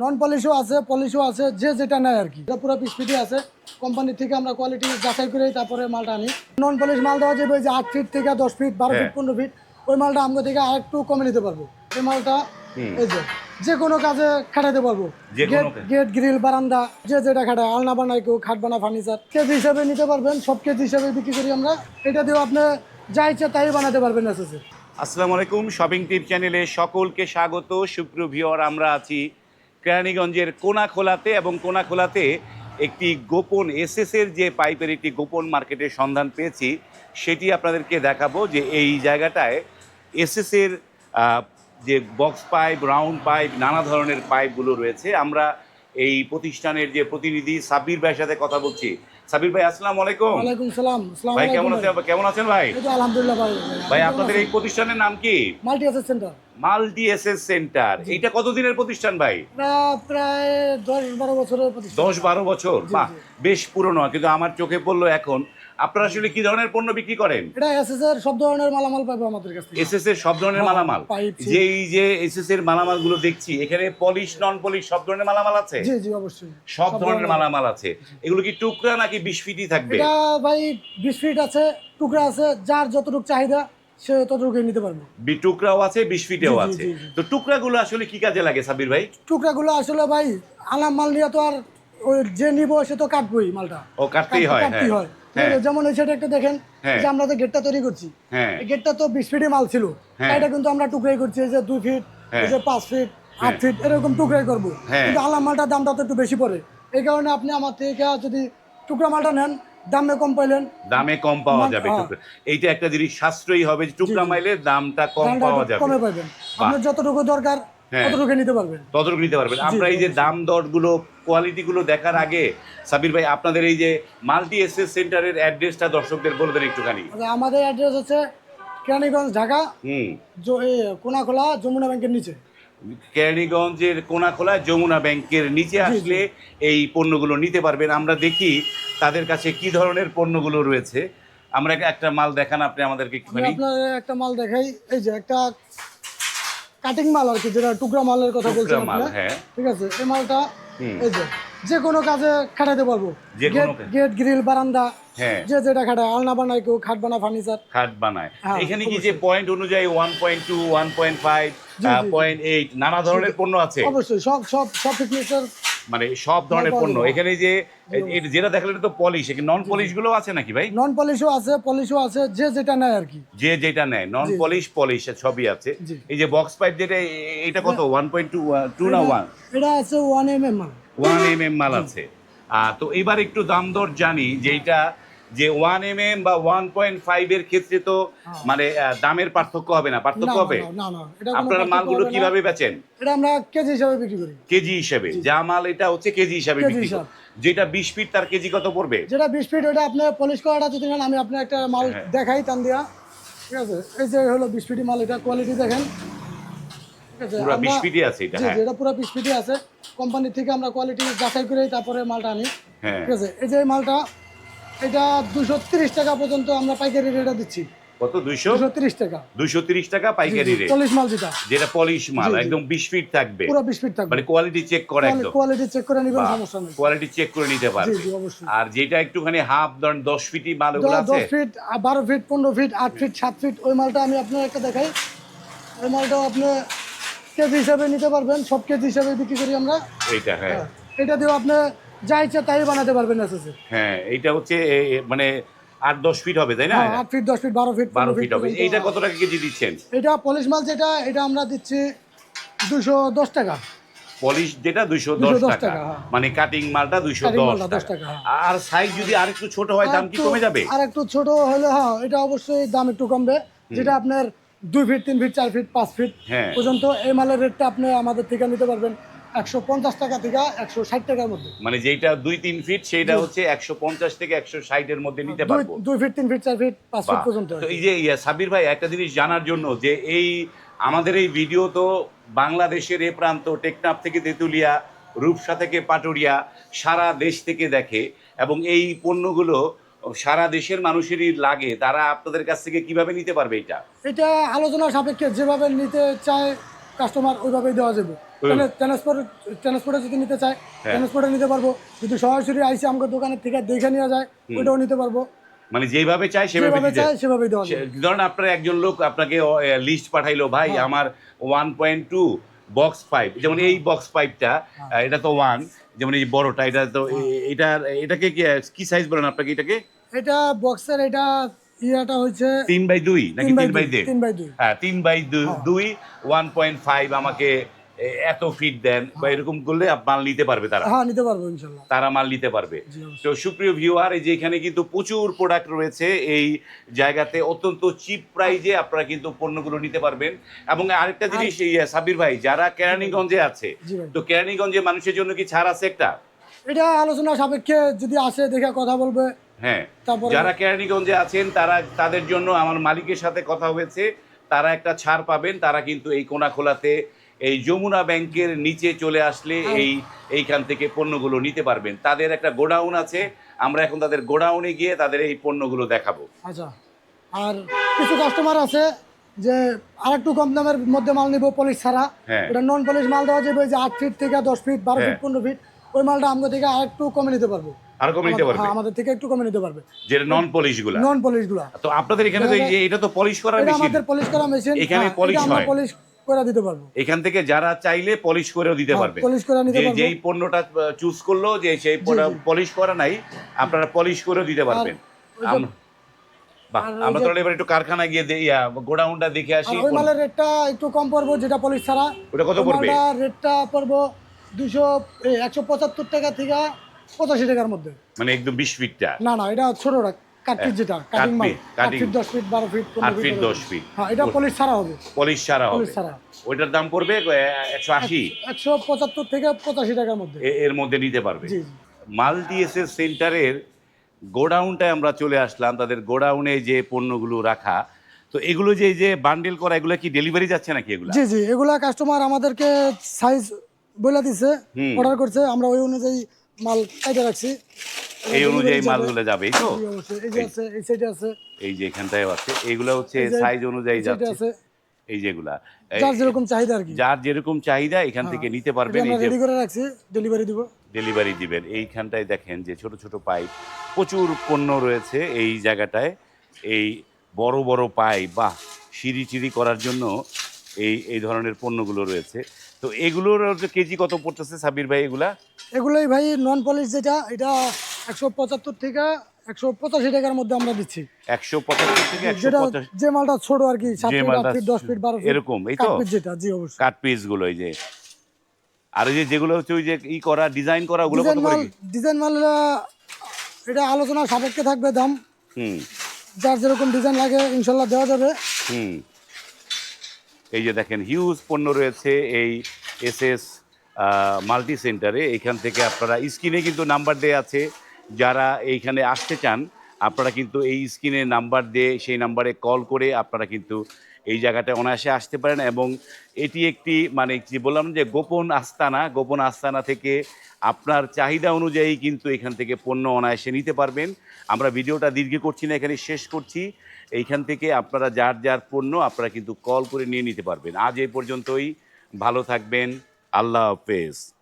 নন পলিশও আছে পলিশও আছে যে যেটা নেয় আর কি। এটা পুরো পিসপিটি আছে। কোম্পানি থেকে আমরা কোয়ালিটি যাচাই করে তারপরে মালটা আনি। নন পলিশ মাল দেওয়া যাবে ওই যে আট ফিট থেকে দশ ফিট বারো ফিট হ্যাঁ। পনেরো ফিট ওই মালটা আমাদের থেকে আর একটু কমে নিতে পারব। এই মালটা এই যে যে কোনো কাজে খাটাতে পারব। গেট গ্রিল বারান্দা যে যেটা খাটায় আলনা বানায় কেউ খাট বানা ফার্নিচার কেজি হিসাবে নিতে পারবেন সব কেজি হিসাবে বিক্রি করি আমরা। এটা দিয়েও আপনি যা ইচ্ছা তাই বানাতে পারবেন এসেছে আসসালামু আলাইকুম শপিং টিপ চ্যানেলে সকলকে স্বাগত। সুপ্রভিয়র আমরা আছি কেরানীগঞ্জের কোনাখোলাতে এবং কোনাখোলাতে একটি গোপন এসএসের যে পাইপের একটি গোপন মার্কেটের সন্ধান পেয়েছি, সেটি আপনাদেরকে দেখাবো যে এই জায়গাটায় এসএসের যে বক্স পাইপ রাউন্ড পাইপ নানা ধরনের পাইপগুলো রয়েছে। আমরা এই প্রতিষ্ঠানের যে প্রতিনিধি সাব্বির ভাইয়ের সাথে কথা বলছি। সাবির ভাই আসসালাম আলাইকুম। ওয়ালাইকুম সালাম আসসালামু ভাই কেমন আছেন কেমন আছেন ভাই? এই তো আলহামদুলিল্লাহ ভাই ভাই আপনাদের এই প্রতিষ্ঠানের নাম কি? Multi SS centre. Multi SS centre. এইটা কতদিনের প্রতিষ্ঠান ভাই? প্রায় দশ বারো বছরের প্রতিষ্ঠান। দশ বারো বছর? বাহ বেশ পুরনো কিন্তু আমার চোখে পড়ল এখন। আপনারা আসলে কি ধরনের পণ্য বিক্রি করেন? এটা এসএস এর সব ধরনের মালামাল পাবে আমাদের কাছ এসএস এর সব ধরনের হ্যাঁ, মালামাল? যে এই যে এসএস এর মালামালগুলো দেখছি এখানে পলিশ নন পলিশ সব ধরনের মালামাল আছে? জি জি অবশ্যই। সব ধরনের মালামাল আছে। এগুলো কি টুকরা নাকি বিশ ফিটই থাকবে? এটা ভাই বিশ ফিট আছে টুকরা আছে যার যতটুকু চাহিদা সে ততটুকুই নিতে পারবে। বি- টুকরাও আছে বিশ ফিটেও জি, জি, আছে। তো টুকরাগুলো আসলে কি কাজে লাগে সাবির ভাই? টুকরাগুলো আসলে ভাই আলাম মাল নিয়ে তো আর ওই যে নিব সে তো কাটবই মালটা। ও কাটতেই হয় কাটতেই হয়। হ্যাঁ। যেমন এই সেটা একটা দেখেন হ্যাঁ। যে আমরা যে গেটটা তৈরি করছি হ্যাঁ গেটটা তো বিশ ফিটে মাল ছিল হ্যাঁ। এটা কিন্তু আমরা টুকরাই করছি এই যে দুই ফিট হ্যাঁ। এই যে পাঁচ ফিট আট হ্যাঁ। ফিট এরকম টুকরাই করব হ্যাঁ। কিন্তু আলাম মালটার দামটা তো একটু বেশি পড়ে এই কারণে আপনি আমার থেকে যদি টুকরা মালটা নেন দামে কম পাইলেন দামে কম পাওয়া যাবে হ্যাঁ। এইটা একটা জিনিস সাশ্রয়ী হবে যে টুকরা জি, জি। মাইলে দামটা কম পাওয়া যাবে কমে পাইবেন আপনার যতটুকু দরকার হ্যাঁ। ততটুকু নিতে পারবেন। ততটুকু নিতে পারবেন। আমরা এই যে দাম দরগুলো কোয়ালিটি গুলো দেখার আগে সাবির ভাই আপনাদের এই যে মাল্টি এসএস সেন্টারের অ্যাড্রেসটা দর্শকদের বলে দেন একটুখানি। আচ্ছা, আমাদের অ্যাড্রেস হচ্ছে কেরানীগঞ্জ ঢাকা হুম। কোনাখোলা যমুনা ব্যাংকের নিচে। কেরানীগঞ্জের কোনাখোলা যমুনা ব্যাংকের নিচে আসলে এই পণ্যগুলো নিতে পারবেন। আমরা দেখি তাদের কাছে কি ধরনের পণ্যগুলো রয়েছে। আমরা একটা মাল দেখান আপনি আমাদেরকে একটুখানি। একটা মাল দেখাই। এই যে একটা কাটিং মাল আর কি যেটা টুকরা মালের কথা বলছেন হ্যাঁ। ঠিক আছে? এই মালটা এই যে যে কোনো কাজে খাটাতে পারব। গেট গ্রিল বারান্দা হ্যাঁ। যে যেটা খাটায় আলনা বানায় কেউ খাট বানায় ফার্নিচার খাট বানায়। হ্যাঁ, এখানে কি যে পয়েন্ট অনুযায়ী one point two one point five. Point eight নানা ধরনের পণ্য আছে? অবশ্যই সব সব সব ফিটনেসের মানে সব ধরনের পণ্য। এখানে যে যেটা দেখলেন তো পলিশ নন পলিশগুলো আছে নাকি ভাই? নন পলিশও আছে পলিশও আছে যে যেটা নেয় আর কি। যে যেটা নেয় নন পলিশ পলিশ সবই আছে। এই যে বক্স পাইপ যেটা এটা কত? ওয়ান পয়েন্ট টু টু না ওয়ান এটা আছে ওয়ান এম এম মাল। ওয়ান এম এম মাল আছে। তো এবার একটু দাম দর জানি যে এটা যে ওয়ান এম এম বা ওয়ান পয়েন্ট ফাইভ এর ক্ষেত্রে তো মানে দামের পার্থক্য হবে না। পার্থক্য হবে? আপনারা মালগুলো কীভাবে বেচেন? এটা আমরা কেজি হিসাবে বিক্রি করি। কেজি হিসাবে। যা মাল এটা হচ্ছে কেজি হিসাবে বিক্রি। করে। যেটা বিশ ফিট তার কেজি কত পড়বে? যেটা বিশ ফিট ওটা আপনি পলিশ করাটা যদি নেন আমি আপনার একটা মাল হ্যাঁ। দেখাই টান দিয়া ঠিক আছে? এই যে হলো বিশ ফিটি মাল এটা কোয়ালিটি দেখেন। ঠিক আছে? পুরো বিশ ফিটই আছে এটা হ্যাঁ। এটা পুরো বিশ ফিটি আছে। কোম্পানি থেকে আমরা কোয়ালিটি যাচাই করে তারপরে মালটা আনি। হ্যাঁ। ঠিক আছে? এই যে মালটা এটা দুশো তিরিশ টাকা পর্যন্ত আমরা পাইকারি রেটে দিচ্ছি। কত দুইশো? টাকা। দুইশো তিরিশ টাকা পাইকারি রেট। চল্লিশ মাল যেটা। যেটা পলিশ মাল। একদম বিশ ফিট থাকবে। পুরো বিশ ফিট থাকবে। মানে কোয়ালিটি চেক করে একদম। কোয়ালিটি চেক করে নিবেন সমস্যা নেই। কোয়ালিটি চেক করে নিতে পারবে। আর যেটা একটুখানি হাফ ধরেন দশ ফিটই মাল ওগুলো আছে। দশ ফিট বারো ফিট পনেরো ফিট আট ফিট সাত ফিট ওই মালটা আমি আপনার একটা দেখাই। ওই মালটাও আপনি কেজি হিসাবে নিতে পারবেন সব কেজি হিসাবে বিক্রি করি আমরা। এইটা হ্যাঁ এটা দিয়েও আপনি যা ইচ্ছা তাই বানাতে পারবেন এসেছে হ্যাঁ এইটা হচ্ছে মানে আট দশ ফিট হবে তাই না? হ্যাঁ আট ফিট দশ ফিট বারো ফিট বারো ফিট হবে। এইটা কত টাকা কেজি দিচ্ছেন? এটা পলিশ মাল যেটা এটা আমরা দিচ্ছি দুশো দশ টাকা। পলিশ যেটা দুইশো দশ টাকা। হ্যাঁ। মানে কাটিং মালটা দুইশো দশ টাকা। হ্যাঁ। আর সাইজ যদি আরেকটু ছোট হয় দাম কি কমে যাবে? আর একটু ছোট হলে হ্যাঁ এটা অবশ্যই দাম একটু কমবে। যেটা আপনার দুই ফিট তিন ফিট চার ফিট পাঁচ ফিট। পর্যন্ত এই মালের রেটটা আপনি আমাদের থেকে নিতে পারবেন। একশো পঞ্চাশ টাকা থেকে একশো ষাট টাকার মধ্যে। মানে যেটা দুই তিন ফিট সেইটা হচ্ছে একশো পঞ্চাশ থেকে একশো ষাটের মধ্যে নিতে পারব। দুই ফিট তিন ফিট চার ফিট পাঁচ ফিট পর্যন্ত এই যে সাবির ভাই একটা জিনিস জানার জন্য যে এই আমাদের এই ভিডিও তো বাংলাদেশের এ প্রান্ত টেকনাফ থেকে তেঁতুলিয়া রূপসা থেকে পাটুরিয়া সারা দেশ থেকে দেখে এবং এই পণ্যগুলো সারা দেশের মানুষেরই লাগে। তারা আপনাদের কাছ থেকে কীভাবে নিতে পারবে এটা? এটা আলোচনা সাপেক্ষে যেভাবে নিতে চায় কাস্টমার ওইভাবেই দেওয়া যাবে। ট্রান্সপোর্ট ট্রান্সপোর্টে যদি নিতে চায় হ্যাঁ। ট্রান্সপোর্টে নিতে পারব। যদি সরাসরি আইসি আমাকে দোকানের থেকে দেখে নেওয়া যায় ওইটাও নিতে পারব। মানে যেভাবে চাই সেভাবে দেওয়া যাবে। আপনার একজন লোক আপনাকে লিস্ট পাঠাইলো ভাই হ্যাঁ। আমার one point two box pipe যেমন এই বক্স পাইপটা হ্যাঁ। এটা তো ওয়ান যেমন এই বড়টা এটা তো এটা এটাকে কি সাইজ বলেন আপনাকে এটাকে? এটা বক্সের এটা ইয়াটা হচ্ছে তিন বাই দুই নাকি তিন বাই দেড়? তিন বাই দুই। হ্যাঁ তিন বাই দু- হ্যাঁ। দুই ওয়ান পয়েন্ট ফাইভ আমাকে এত ফিট দেন বা এরকম করলে মাল নিতে পারবে তারা। হ্যাঁ নিতে পারব ইনশাল্লাহ। তারা মাল নিতে পারবে। তো সুপ্রিয় ভিউয়ার এই যে এখানে কিন্তু প্রচুর প্রোডাক্ট রয়েছে এই জায়গাতে অত্যন্ত চিপ প্রাইজে আপনারা কিন্তু পণ্যগুলো নিতে পারবেন। এবং আরেকটা জিনিস এই সাবির ভাই যারা কেরানীগঞ্জে আছে তো কেরানীগঞ্জে মানুষের জন্য কি ছাড় আছে একটা? এটা আলোচনা সাপেক্ষে যদি আসে দেখে কথা বলবে। হ্যাঁ যারা কেরানীগঞ্জে আছেন তারা তাদের জন্য আমার মালিকের সাথে কথা হয়েছে। তারা একটা ছাড় পাবেন তারা কিন্তু এই কোনাখোলাতে এই যমুনা ব্যাংকের নিচে চলে আসলে এই এইখান থেকে পণ্যগুলো নিতে পারবেন। তাদের একটা গোডাউন আছে আমরা এখন তাদের গোডাউনে গিয়ে তাদের এই পণ্যগুলো দেখাবো। আচ্ছা। আর কিছু কাস্টমার আছে যে আর একটু কম দামের মধ্যে মাল নিব পলিশ ছাড়া। হ্যাঁ। এটা নন পলিশ মাল দেওয়া যাবে যে আট ফিট থেকে দশ ফিট বারো ফিট হ্যাঁ। পনেরো ফিট ওই মালটা আমাদের থেকে আর একটু কমে নিতে পারব। আর কমে নিতে পারবে? হ্যাঁ, আমাদের থেকে একটু কমে নিতে পারবে। যেটা নন পলিশগুলা? নন পলিশগুলা। তো আপনাদের এখানে তো এটা তো পলিশ এটা মেশিন আমাদের পলিশ করা মেশিন এখানে polish আমরা হয়। পলিশ করে দিতে পারব। এখান থেকে যারা চাইলে পলিশ করেও দিতে হ্যাঁ, পারবে। polish করে নিতে পারবে। যেই পণ্যটা চুজ করল যে সেই পলিশ করা নাই আপনারা পলিশ করেও দিতে পারবেন। আমরা তাহলে এবার একটু কারখানায় গিয়ে গোডাউনটা দেখে আসি। ওই মালের রেটটা একটু কম পড়ব যেটা পলিশ ছাড়া। ওটা কত পড়বে? রেটটা পড়ব দুশো একশো পঁচাত্তর টাকা থেকে পঁচাশি টাকার মধ্যে। মানে একদম বিশ ফিটটা না না এটা ছোটটা কাটফিট যেটা কাটিং মাল কাটপিট, কাটিং। আট ফিট দশ ফিট বারো ফিট আট ফিট হ্যাঁ এটা পলিশ ছাড়া হবে। পলিশ ছাড়া হবে। ছাড়া। ওইটার দাম পড়বে একশো আশি। একশো পঁচাত্তর থেকে পঁচাশি টাকার মধ্যে। এর মধ্যে নিতে পারবে। সেন্টারের গোডাউনটায় আমরা চলে আসলাম তাদের গোডাউনে যে পণ্যগুলো রাখা। তো এগুলো যে যে বান্ডেল করা এগুলো কি ডেলিভারি যাচ্ছে নাকি এগুলো? জি জি এগুলা কাস্টমার আমাদেরকে সাইজ বলে দিছে অর্ডার করছে। আমরা ওই অনুযায়ী মাল কাইটে রাখছি। এই অনুযায়ী। মালগুলো যাবে এই তো? এই যে এখানটায় আছে এগুলো হচ্ছে সাইজ অনুযায়ী যাচ্ছে। এই যেগুলা। যার যেরকম চাহিদা আর কি। যার যেরকম চাহিদা এখান থেকে হ্যাঁ। নিতে পারবেন এই যে রেডি করে রাখছি ডেলিভারি দিব। ডেলিভারি দিবেন। এইখানটায় দেখেন যে ছোট ছোট পাইপ প্রচুর পণ্য রয়েছে এই জায়গাটায়। এই বড় বড় পাইপ বা সিঁড়ি চিড়ি করার জন্য এই এই ধরনের পণ্যগুলো রয়েছে। তো এগুলোর কেজি কত পড়তেছে সাবির ভাই এগুলা? এগুলোই ভাই নন পলিশ যেটা এটা একশো পঁচাত্তর থেকে একশো পঁচাশি টাকার মধ্যে আমরা দিচ্ছি। একশো পঁচাত্তর থেকে একশো যে মালটা ছোট আর কি সাত ফিট আট ফিট দশ ফিট বারো এরকম এই তো? যেটা জি অবশ্যই। কাট পিসগুলো এই যে। আর এই যে যেগুলো হচ্ছে ওই যে ই করা ডিজাইন করা ওগুলো কত করে ডিজাইন মাল এটা আলোচনা সাপেক্ষে থাকবে দাম। হুম। যার যেরকম ডিজাইন লাগে ইনশাল্লাহ দেওয়া যাবে। হুম। এই যে দেখেন হিউজ পণ্য রয়েছে এই এস এস মাল্টি সেন্টারে এখান থেকে আপনারা স্ক্রিনে কিন্তু নাম্বার দেওয়া আছে। যারা এইখানে আসতে চান, আপনারা কিন্তু এই স্ক্রিনে নাম্বার দিয়ে সেই নাম্বারে কল করে আপনারা কিন্তু এই জায়গাটা অনায়াসে আসতে পারেন এবং এটি একটি মানে যে বললাম যে গোপন আস্তানা গোপন আস্তানা থেকে আপনার চাহিদা অনুযায়ী কিন্তু এখান থেকে পণ্য অনায়াসে নিতে পারবেন। আমরা ভিডিওটা দীর্ঘ করছি না, এখানে শেষ করছি। এইখান থেকে আপনারা যার যার পণ্য আপনারা কিন্তু কল করে নিয়ে নিতে পারবেন। আজ এই পর্যন্তই। ভালো থাকবেন। আল্লাহ হাফেজ।